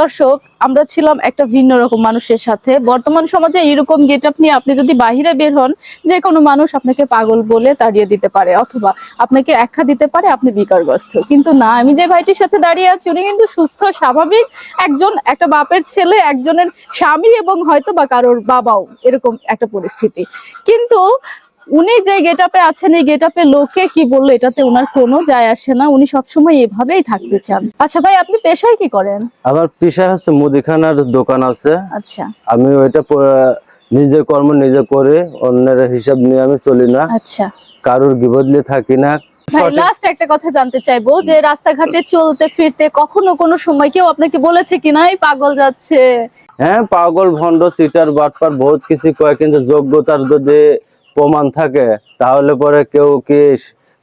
দর্শক, আমরা ছিলাম একটা ভিন্ন রকম মানুষের সাথে। বর্তমান সমাজে এরকম গেট আপ নিয়ে আপনি যদি বাহিরে বের হন যে কোনো মানুষ আপনাকে পাগল বলে তাড়িয়ে দিতে পারে, অথবা আপনাকে একা দিতে পারে, আপনি বিকারগ্রস্ত। কিন্তু না, আমি যে ভাইটির সাথে দাঁড়িয়ে আছি, উনি কিন্তু সুস্থ, স্বাভাবিক একজন, একটা বাপের ছেলে, একজনের স্বামী এবং হয়তো বা কারোর বাবাও, এরকম একটা পরিস্থিতি। কিন্তু উনি যে গেট আপে আছেন এই গেট আপে লোকে কি বলল? এটাতে ওনার কোনো যায় আসে না। উনি সবসময় এভাবেই থাকতে চান। আচ্ছা ভাই আপনি পেশায় কি করেন? আমার পেশা হচ্ছে মুদিখানার দোকান আছে। আচ্ছা। আমি ওইটা নিজের কর্ম নিজে করে অন্যের হিসাব নিয়ে আমি চলি না। আচ্ছা। কারোর বিবদলে থাকি না। ভাই লাস্ট একটা কথা জানতে চাইব যে রাস্তাঘাটে চলতে ফিরতে কখনো কোনো সময় কেউ আপনাকে বলেছে কিনা এই পাগল যাচ্ছে হ্যাঁ পাগল ভণ্ড চিটার বাটপার বহুত কিছু কয় কিন্তু যোগ্যতার যদি প্রমাণ থাকে তাহলে পরে কেউ কি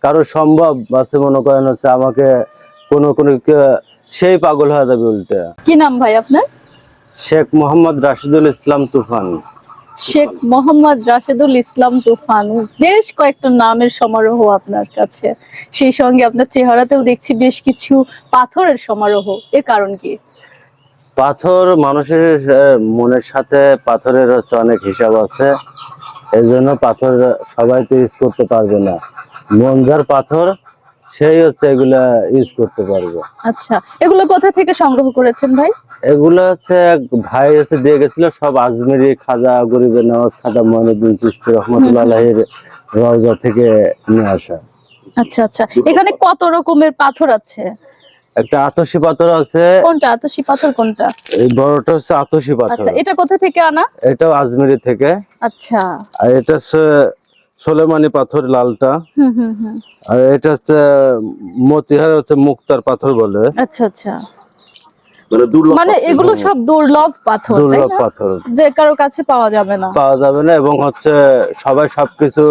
কারও সম্ভব আছে মনে করেন হচ্ছে আমাকে কোনো কোনো সেই পাগল হয়ে যাবে উল্টে? কি নাম ভাই আপনার? শেখ মোহাম্মদ রাশিদুল ইসলাম তুফান। শেখ মোহাম্মদ রাশেদুল ইসলাম তুফান বেশ কয়েকটা নামের সমারোহ আপনার কাছে। সেই সঙ্গে আপনার চেহারাতেও দেখছি বেশ কিছু পাথরের সমারোহ এর কারণ কি? পাথর মানুষের মনের সাথে পাথরের হচ্ছে অনেক হিসাব আছে। এই জন্য পাথর সবাই তো ইউজ করতে পারবে না। মন যার পাথর সেই হচ্ছে এগুলা ইউজ করতে পারবে। আচ্ছা এগুলো কোথা থেকে সংগ্রহ করেছেন ভাই? এগুলো হচ্ছে এক ভাই এসে দিয়ে গেছিল সব আজমেরি খাজা গরিবের নওয়াজ খাজা মহিনুদ্দিন চিস্তি রহমতুল্লাহ আলাহির রওজা থেকে নিয়ে আসা। আচ্ছা আচ্ছা। এখানে কত রকমের পাথর আছে? একটা আতসী পাথর আছে। কোনটা? আতসী পাথর কোনটা? এই বড়টা হচ্ছে আতসী পাথর। আচ্ছা এটা কোথা থেকে আনা? এটাও আজমেরি থেকে। আচ্ছা। আর এটা হচ্ছে সোলেমানি পাথর লালটা। হুম হুম হুম। আর এটা হচ্ছে মতিহার হচ্ছে মুক্তার পাথর বলে। আচ্ছা আচ্ছা। মানে দুর্লভ মানে এগুলো সব দুর্লভ পাথর দুর্লভ পাথর। যে কারও কাছে পাওয়া যাবে না। পাওয়া যাবে না এবং হচ্ছে সবাই সবকিছু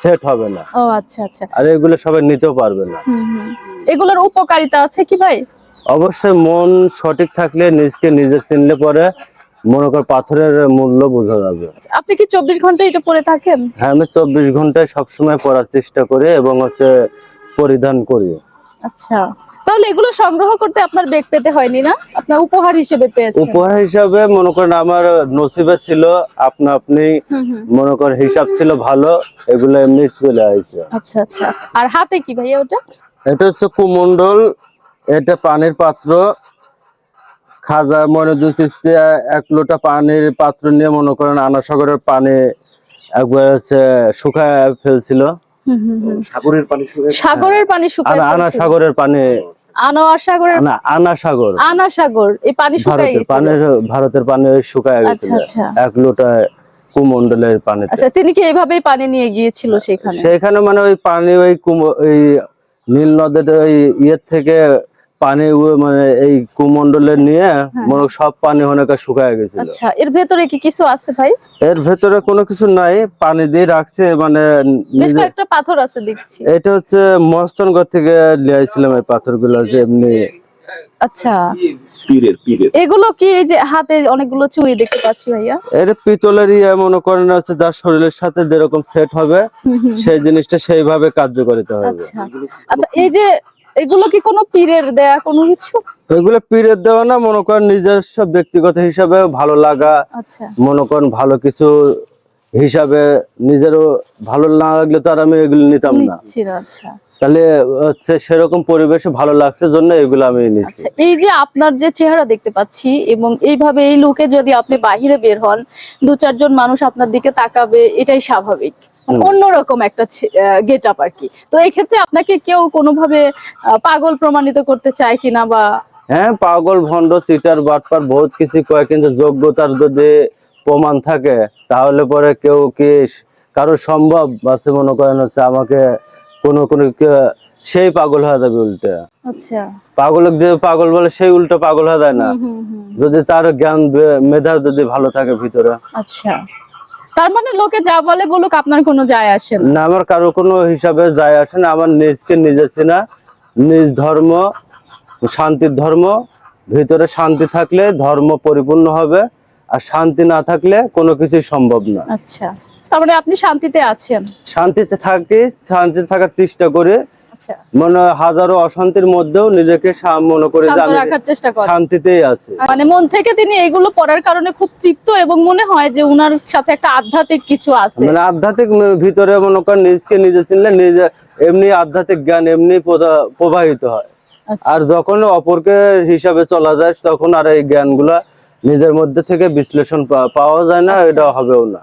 সেট হবে না। ও আচ্ছা আচ্ছা। আর এগুলো সবাই নিতেও পারবে না। এগুলোর উপকারিতা আছে কি ভাই? অবশ্যই মন সঠিক থাকলে নিজকে নিজে চিনলে পরে মনে কর পাথরের মূল্য বোঝা যাবে। আপনি কি চব্বিশ ঘণ্টা এটা পরে থাকেন? হ্যাঁ আমি চব্বিশ ঘন্টায় সবসময় পড়ার চেষ্টা করি এবং হচ্ছে পরিধান করি। আচ্ছা। তাহলে এগুলো সংগ্রহ করতে আপনার বেগ পেতে হয়নি না? আপনার উপহার হিসেবে পেয়েছেন। উপহার হিসাবে মনে করেন আমার নসিবে ছিল আপনা মনে হিসাব ছিল ভালো এগুলো এমনি চলে আসছে আচ্ছা আচ্ছা। আর হাতে কি ভাইয়া ওটা? এটা হচ্ছে কুমন্ডল এটা পানির পাত্র। খাজা মইনুদ্দিন চিস্তি এক লোটা পানির পাত্র নিয়ে মনে করেন আনাসাগরের পানি একবার হচ্ছে শুকায় ফেলছিল। সাগরের পানি শুকিয়ে সাগরের পানি শুকায় আনা- আনা সাগরের পানি। আনোয়ার সাগরের না আনা সাগর। আনা সাগর এই পানি শুকায় ভারতের গেছে পানি ভারতের পানি ওই শুকায় গেছে আচ্ছা। এক লোটা কুমন্ডলের পানি আচ্ছা তিনি কি এইভাবেই পানি নিয়ে গিয়েছিল সেখানে? সেখানে মানে ওই পানি ওই কুম- ওই নীল নদের ওই ইয়ের থেকে পানি মানে এই কুমন্ডলে নিয়ে মনে সব পানি অনেক শুকায় গেছিল। আচ্ছা এর ভেতরে কি কিছু আছে ভাই? এর ভেতরে কোনো কিছু নাই পানি দিয়ে রাখছে মানে বেশ কয়েকটা পাথর আছে দেখছি। এটা হচ্ছে মস্তনগর থেকে নিয়ে আসছিলাম এই পাথরগুলো যে এমনি আচ্ছা। পীরের পীরের। এগুলো কি এই যে হাতে অনেকগুলো চুড়ি দেখতে পাচ্ছি ভাইয়া? এটা পিতলের ইয়ে মনে করেন হচ্ছে যার শরীরের সাথে যেরকম সেট হবে সেই জিনিসটা সেইভাবে কার্যকারিতা হবে। আচ্ছা। আচ্ছা এই যে এগুলো কি কোনো পীরের দেয়া কোনো কিছু? এগুলো পীরের দেওয়া না মনে করেন নিজস্ব ব্যক্তিগত হিসাবে ভালো লাগা আচ্ছা। মনে করেন ভালো কিছু হিসাবে নিজেরও ভালো না লাগলে তো আর আমি এগুলো নিতাম না। আচ্ছা। তাহলে হচ্ছে সেরকম পরিবেশে ভালো লাগছে জন্য এগুলো আমি নিচ্ছি এই যে আপনার যে চেহারা দেখতে পাচ্ছি এবং এইভাবে এই লুকে যদি আপনি বাহিরে বের হন দু চারজন মানুষ আপনার দিকে তাকাবে এটাই স্বাভাবিক। অন্যরকম একটা গেট আপ আর কি। তো এই ক্ষেত্রে আপনাকে কেউ কোনোভাবে পাগল প্রমাণিত করতে চায় কিনা বা হ্যাঁ পাগল ভণ্ড চিটার বাটপার বহুত কিছু কয় কিন্তু যোগ্যতার যদি প্রমাণ থাকে তাহলে পরে কেউ কি কারও সম্ভব? আছে মনে করেন হচ্ছে আমাকে কোনো কোনো সেই পাগল হয়ে যাবে উল্টে। আচ্ছা। পাগল যে পাগল বলে সেই উল্টো পাগল হয়ে যায় না। যদি তার জ্ঞান মেধা যদি ভালো থাকে ভিতরে। আচ্ছা। তার মানে লোকে যা বলে বলুক আপনার কোনো যায় আসে না। আমার কারও কোনো হিসাবে যায় আসে না। আমার নিজকে নিজে চিনা নিজ ধর্ম শান্তির ধর্ম ভিতরে শান্তি থাকলে ধর্ম পরিপূর্ণ হবে আর শান্তি না থাকলে কোনো কিছুই সম্ভব না। আচ্ছা। তার মানে আপনি শান্তিতে আছেন। শান্তিতে থাকি শান্তিতে থাকার চেষ্টা করি। আচ্ছা। মনে হাজারো অশান্তির মধ্যেও নিজেকে মনে করে যে আমি রাখার চেষ্টা করে। শান্তিতেই আছি। মানে মন থেকে তিনি এগুলো পড়ার কারণে খুব তৃপ্ত এবং মনে হয় যে উনার সাথে একটা আধ্যাত্মিক কিছু আছে। মানে আধ্যাত্মিক ভিতরে মনে করেন নিজকে নিজে চিনলে নিজে এমনি আধ্যাত্মিক জ্ঞান এমনি প্রবাহিত হয়। আচ্ছা। আর যখন অপরকে হিসাবে চলা যায় তখন আর এই জ্ঞানগুলা নিজের মধ্যে থেকে বিশ্লেষণ পাওয়া যায় না আচ্ছা। এটা হবেও না।